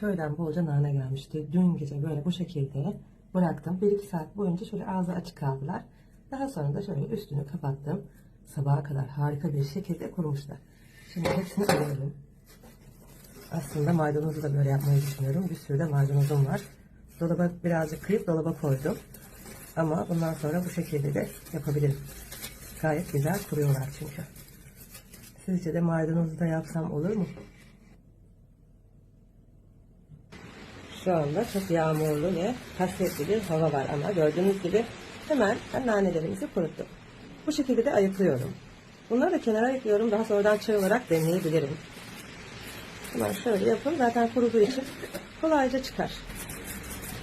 Köyden bolca nane gelmişti. Dün gece böyle bu şekilde bıraktım. 1-2 saat boyunca şöyle ağzı açık kaldılar. Daha sonra da şöyle üstünü kapattım. Sabaha kadar harika bir şekilde kurumuşlar. Şimdi hepsini alıyorum. Aslında maydanozu da böyle yapmayı düşünüyorum. Bir sürü de maydanozum var. Dolaba birazcık kıyıp dolaba koydum. Ama bundan sonra bu şekilde de yapabilirim. Gayet güzel kuruyorlar çünkü. Sizce de maydanozu da yapsam olur mu? Şu anda çok yağmurlu ve kasvetli bir hava var ama gördüğünüz gibi hemen nanelerimizi kuruttum. Bu şekilde de ayıklıyorum. Bunları da kenara ayıklıyorum. Daha sonradan çay olarak demleyebilirim. Hemen şöyle yapın. Zaten kuruduğu için kolayca çıkar.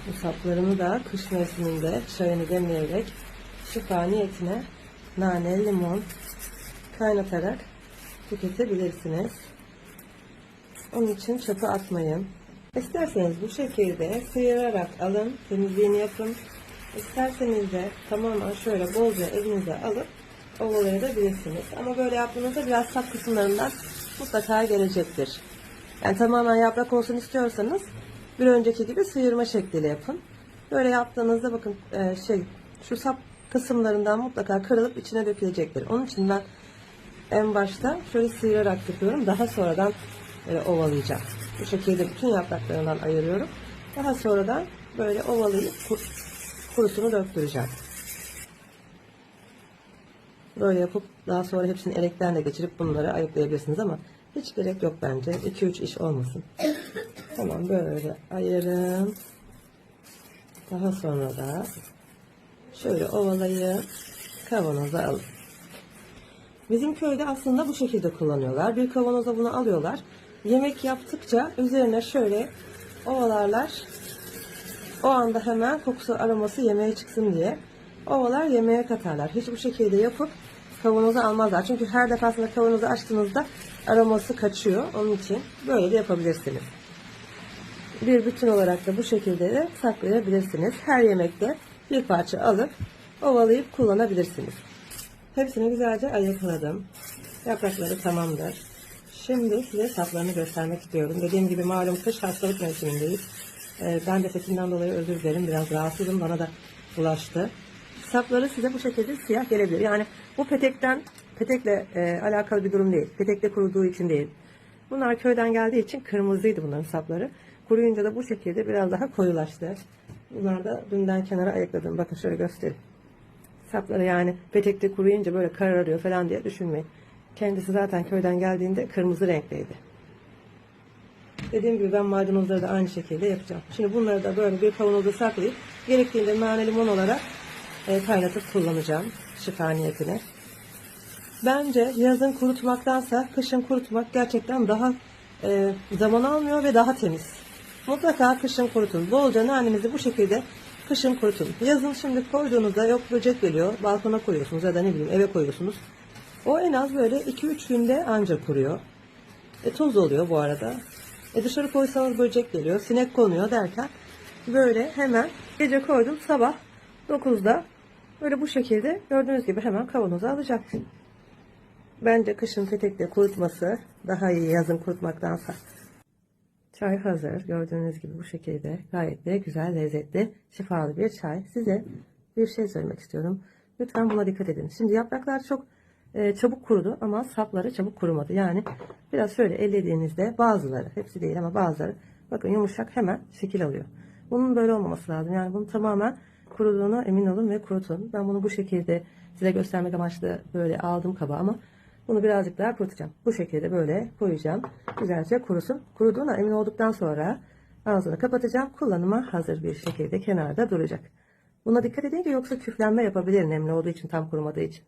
Bu saplarını da kış mevsiminde çayını demleyerek şifa niyetine nane, limon kaynatarak tüketebilirsiniz. Onun için çöpe atmayın. İsterseniz bu şekilde sıyırarak alın, temizliğini yapın. İsterseniz de tamamen şöyle bolca elinize alıp ovalayabilirsiniz. Ama böyle yaptığınızda biraz sap kısımlarından mutlaka gelecektir. Yani tamamen yaprak olsun istiyorsanız bir önceki gibi sıyırma şekliyle yapın. Böyle yaptığınızda bakın e, şey şu sap kısımlarından mutlaka kırılıp içine dökülecektir. Onun için ben en başta şöyle sıyırarak yapıyorum. Daha sonradan e, ovalayacağım. Bu şekilde bütün yapraklarından ayırıyorum. Daha sonradan böyle ovalayıp kur- kurusunu döktüreceğim. Böyle yapıp daha sonra hepsini elekten de geçirip bunları ayıklayabilirsiniz ama hiç gerek yok bence. 2-3 iş olmasın. Tamam böyle ayırın. Daha sonra da şöyle ovalayıp kavanoza alın. Bizim köyde aslında bu şekilde kullanıyorlar. Bir kavanoza bunu alıyorlar. Yemek yaptıkça üzerine şöyle ovalarlar. O anda hemen kokusu aroması yemeğe çıksın diye. Ovalar yemeğe katarlar. Hiç bu şekilde yapıp kavanoza almazlar. Çünkü her defasında kavanozu açtığınızda aroması kaçıyor. Onun için böyle de yapabilirsiniz. Bir bütün olarak da bu şekilde de saklayabilirsiniz. Her yemekte bir parça alıp ovalayıp kullanabilirsiniz. Hepsini güzelce ayıkladım. Yaprakları tamamdır. Şimdi size saplarını göstermek istiyorum. Dediğim gibi malum kış hastalık mevsimindeyiz. Ee, ben de sesinden dolayı özür dilerim. Biraz rahatsızım. Bana da bulaştı. Sapları size bu şekilde siyah gelebilir. Yani bu petekten petekle e, alakalı bir durum değil. Petekle kuruduğu için değil. Bunlar köyden geldiği için kırmızıydı bunların sapları. Kuruyunca da bu şekilde biraz daha koyulaştı. Bunlar da dünden kenara ayıkladım. Bakın şöyle göstereyim. Sapları yani petekte kuruyunca böyle kararıyor falan diye düşünmeyin. Kendisi zaten köyden geldiğinde kırmızı renkteydi. Dediğim gibi ben maydanozları da aynı şekilde yapacağım. Şimdi bunları da böyle bir kavanoza saklayıp gerektiğinde nane limon olarak e, kaynatıp kullanacağım şifa niyetine. Bence yazın kurutmaktansa kışın kurutmak gerçekten daha e, zaman almıyor ve daha temiz. Mutlaka kışın kurutun. Bolca nanenizi bu şekilde kışın kurutun. Yazın şimdi koyduğunuzda yok böcek geliyor. Balkona koyuyorsunuz ya da ne bileyim eve koyuyorsunuz. O en az böyle 2-3 günde anca kuruyor. E, toz oluyor bu arada. E, dışarı koysanız böcek geliyor, sinek konuyor derken böyle hemen gece koydum sabah 9'da böyle bu şekilde gördüğünüz gibi hemen kavanoza alacaksın. Bence kışın petekle kurutması daha iyi yazın kurutmaktansa. Çay hazır. Gördüğünüz gibi bu şekilde gayet de güzel, lezzetli, şifalı bir çay. Size bir şey söylemek istiyorum. Lütfen buna dikkat edin. Şimdi yapraklar çok e, çabuk kurudu ama sapları çabuk kurumadı. Yani biraz şöyle ellediğinizde bazıları, hepsi değil ama bazıları bakın yumuşak hemen şekil alıyor. Bunun böyle olmaması lazım. Yani bunu tamamen kuruduğuna emin olun ve kurutun. Ben bunu bu şekilde size göstermek amaçlı böyle aldım kaba ama bunu birazcık daha kurutacağım. Bu şekilde böyle koyacağım. Güzelce kurusun. Kuruduğuna emin olduktan sonra ağzını kapatacağım. Kullanıma hazır bir şekilde kenarda duracak. Buna dikkat edin ki yoksa küflenme yapabilir nemli olduğu için tam kurumadığı için.